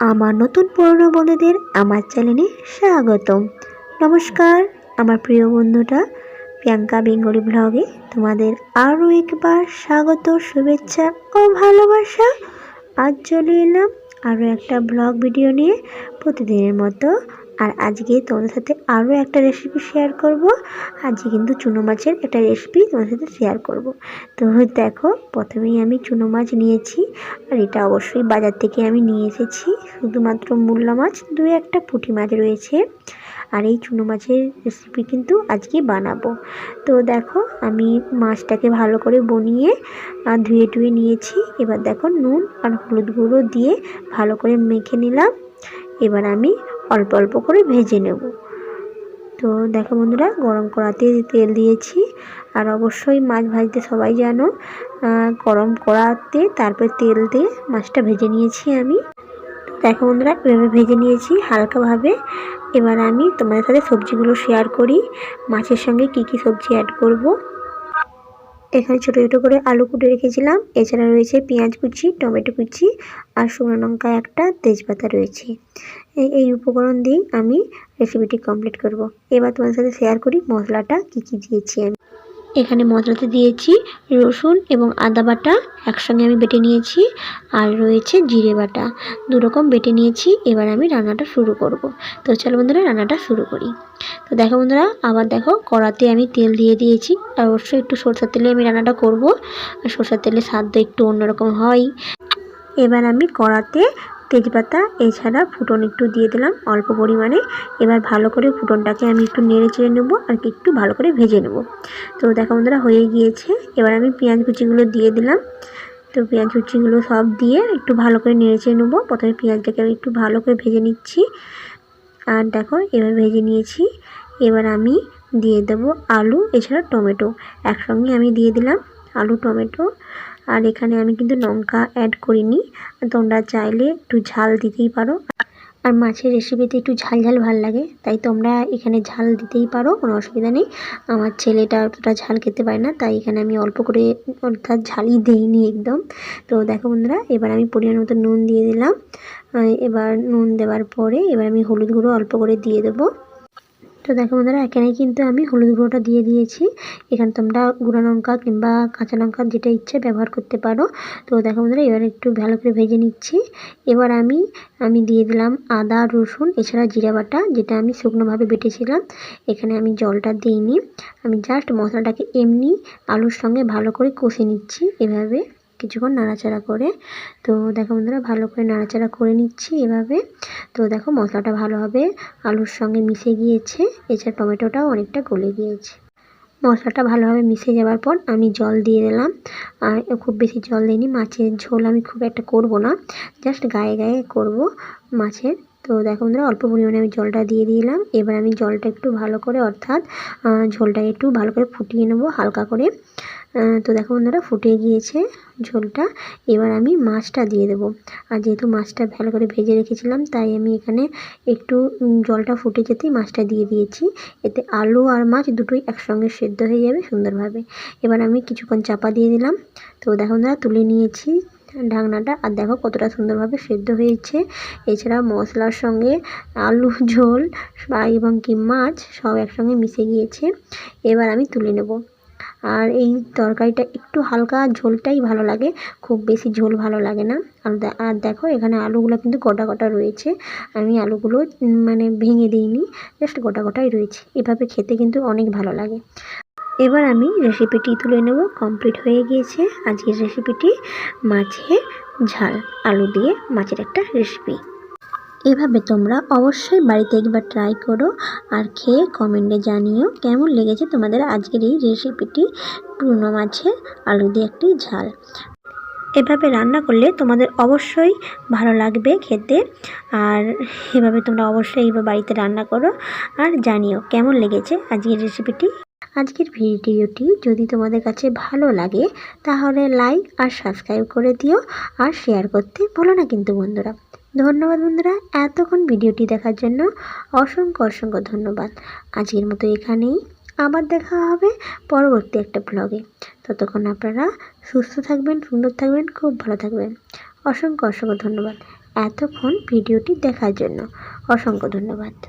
আমার নতুন পুরনো বন্ধুদের আমার চ্যানেলে স্বাগতম। নমস্কার, আমার প্রিয় বন্ধুটা প্রিয়াঙ্কা বেঙ্গলি ব্লগে তোমাদের আরও একবার স্বাগত, শুভেচ্ছা ও ভালোবাসা। আজ চলে এলাম আরও একটা ব্লগ ভিডিও নিয়ে। প্রতিদিনের মতো আর আজকে তোমাদের সাথে আরও একটা রেসিপি শেয়ার করব। আজকে কিন্তু চুনো মাছের একটা রেসিপি তোমাদের সাথে শেয়ার করব। তো দেখো, প্রথমেই আমি চুনো মাছ নিয়েছি আর এটা অবশ্যই বাজার থেকে আমি নিয়ে এসেছি। শুধুমাত্র মূল্য মাছ দু একটা পুঁটি মাছ রয়েছে। আর এই চুনো মাছের রেসিপি কিন্তু আজকে বানাবো। তো দেখো, আমি মাছটাকে ভালো করে বনিয়ে ধুয়ে টুয়ে নিয়েছি। এবার দেখো নুন আর হলুদ গুঁড়ো দিয়ে ভালো করে মেখে নিলাম। এবার আমি অল্প অল্প করে ভেজে নেব। তো দেখো বন্ধুরা, গরম কড়াতে তেল দিয়েছি। আর অবশ্যই মাছ ভাজতে সবাই জানো গরম কড়াতে তারপর তেল দিয়ে মাছটা ভেজে নিয়েছি আমি। দেখো বন্ধুরা এভাবে ভেজে নিয়েছি হালকাভাবে। এবার আমি তোমাদের সাথে সবজিগুলো শেয়ার করি, মাছের সঙ্গে কি কি সবজি অ্যাড করব। এখানে ছোটো ছোটো করে আলু কুটে রেখেছিলাম। এছাড়া রয়েছে পেঁয়াজ কুচি, টমেটো কুচি আর শুকনো লঙ্কা একটা তেজপাতা রয়েছে। এই উপকরণ দিয়েই আমি রেসিপিটি কমপ্লিট করব। এবার তোমার সাথে শেয়ার করি মশলাটা কী কী দিয়েছি আমি। এখানে মশলাতে দিয়েছি রসুন এবং আদা বাটা একসঙ্গে আমি বেটে নিয়েছি আর রয়েছে জিরে বাটা। দুরকম বেটে নিয়েছি, এবার আমি রান্নাটা শুরু করব। তো চলো বন্ধুরা, রান্নাটা শুরু করি। তো দেখো বন্ধুরা, আবার দেখো কড়াতে আমি তেল দিয়ে দিয়েছি। আর অবশ্যই একটু সরষের তেলে আমি রান্নাটা করব। আর সরষের তেলে স্বাদ একটু অন্যরকম হয়। এবার আমি কড়াতে তেজপাতা, এছাড়া ফুটন একটু দিয়ে দিলাম অল্প পরিমাণে। এবার ভালো করে ফুটনটাকে আমি একটু নেড়ে চেড়ে নেব আর কি একটু ভালো করে ভেজে নেব। তো দেখো বন্ধুরা, হয়ে গিয়েছে। এবার আমি পেঁয়াজ কুচিগুলো দিয়ে দিলাম। তো পেঁয়াজ কুচিগুলো সব দিয়ে একটু ভালো করে নেড়ে চেড়ে নেব। প্রথমে পেঁয়াজটাকে আমি একটু ভালো করে ভেজে নিচ্ছি। আর দেখো, এবার ভেজে নিয়েছি। এবার আমি দিয়ে দেব আলু, এছাড়া টমেটো। একসঙ্গে আমি দিয়ে দিলাম আলু, টমেটো আর এখানে আমি কিন্তু লঙ্কা অ্যাড করিনি। তোমরা চাইলে একটু ঝাল দিতেই পারো। আর মাছের রেসিপিতে একটু ঝাল ঝাল ভালো লাগে, তাই তোমরা এখানে ঝাল দিতেই পারো, কোনো অসুবিধা নেই। আমার ছেলেটা অতটা ঝাল খেতে পারে না, তাই এখানে আমি অল্প করে অর্থাৎ ঝালই দিইনি একদম। তো দেখো বন্ধুরা, এবার আমি পরিমাণ মতো নুন দিয়ে দিলাম। এবার নুন দেওয়ার পরে এবার আমি হলুদ গুঁড়ো অল্প করে দিয়ে দেবো। তো দেখো বন্ধুরা এখানে কিন্তু আমি হলুদ গুঁড়োটা দিয়ে দিয়েছি। এখানে তোমরা গুঁড়ো লঙ্কা কিংবা কাঁচা লঙ্কা যেটা ইচ্ছে ব্যবহার করতে পারো। তো দেখো বন্ধুরা, এবার একটু ভালো করে ভেজে নিচ্ছি। এবার আমি আমি দিয়ে দিলাম আদা, রসুন, এছাড়া জিরা বাটা, যেটা আমি শুকনোভাবে বেটেছিলাম। এখানে আমি জলটা দিইনি আমি জাস্ট মশলাটাকে এমনি আলুর সঙ্গে ভালো করে কষে নিচ্ছি এভাবে। কিছুক্ষণ নাড়াচাড়া করে। তো দেখো বন্ধুরা, ভালো করে নাড়াচাড়া করে নিচ্ছি এভাবে। তো দেখো মশলাটা ভালোভাবে আলুর সঙ্গে মিশে গিয়েছে, এছাড়া টমেটোটাও অনেকটা গলে গিয়েছে। মশলাটা ভালোভাবে মিশে যাওয়ার পর আমি জল দিয়ে দিলাম। আর খুব বেশি জল দিইনি, মাছের ঝোল আমি খুব একটা করব না, জাস্ট গায়ে গায়ে করব মাছের। তো দেখো বন্ধুরা, অল্প পরিমাণে আমি জলটা দিয়ে দিলাম। এবার আমি জলটা একটু ভালো করে, অর্থাৎ ঝোলটা একটু ভালো করে ফুটিয়ে নেব হালকা করে। তো দেখো বন্ধুরা, ফুটে গিয়েছে ঝোলটা। এবার আমি মাছটা দিয়ে দেবো। আর যেহেতু মাছটা ভালো করে ভেজে রেখেছিলাম, তাই আমি এখানে একটু জলটা ফুটে যেতেই মাছটা দিয়ে দিয়েছি। এতে আলু আর মাছ দুটোই একসঙ্গে সেদ্ধ হয়ে যাবে সুন্দরভাবে। এবার আমি কিছুক্ষণ চাপা দিয়ে দিলাম। তো দেখো বন্ধুরা, তুলে নিয়েছি ঢাকনাটা। আর দেখো কতটা সুন্দরভাবে সেদ্ধ হয়েছে। এছাড়া মশলার সঙ্গে আলু, ঝোল এবং কি মাছ সব একসঙ্গে মিশে গিয়েছে। এবার আমি তুলে নেব। আর এই তরকারিটা একটু হালকা ঝোলটাই ভালো লাগে, খুব বেশি ঝোল ভালো লাগে না। আর দেখো এখানে আলুগুলো কিন্তু গোটা গোটা রয়েছে। আমি আলুগুলো মানে ভেঙে দিইনি জাস্ট গোটা গোটাই রয়েছে। এভাবে খেতে কিন্তু অনেক ভালো লাগে। এবার আমি রেসিপিটি তুলে নেব কমপ্লিট হয়ে গিয়েছে আজকের রেসিপিটি, মাছের ঝাল, আলু দিয়ে মাছের একটা রেসিপি। এভাবে তোমরা অবশ্যই বাড়িতে একবার ট্রাই করো আর খেয়ে কমেন্টে জানিও কেমন লেগেছে তোমাদের আজকের এই রেসিপিটি টুনো মাছের আলু দিয়ে একটি ঝাল। এভাবে রান্না করলে তোমাদের অবশ্যই ভালো লাগবে খেতে। আর এভাবে তোমরা অবশ্যই এবার বাড়িতে রান্না করো আর জানিও কেমন লেগেছে আজকের রেসিপিটি আজকের ভিডিওটি যদি তোমাদের কাছে ভালো লাগে, তাহলে লাইক আর সাবস্ক্রাইব করে দিও আর শেয়ার করতে ভুলো না কিন্তু বন্ধুরা। ধন্যবাদ বন্ধুরা এতক্ষণ ভিডিওটি দেখার জন্য অসংখ্য অসংখ্য ধন্যবাদ। আজকের মতো এখানেই আবার দেখা হবে পরবর্তী একটা ব্লগে ততক্ষণ আপনারা সুস্থ থাকবেন, সুন্দর থাকবেন, খুব ভালো থাকবেন। অসংখ্য অসংখ্য ধন্যবাদ এতক্ষণ ভিডিওটি দেখার জন্য। অসংখ্য ধন্যবাদ।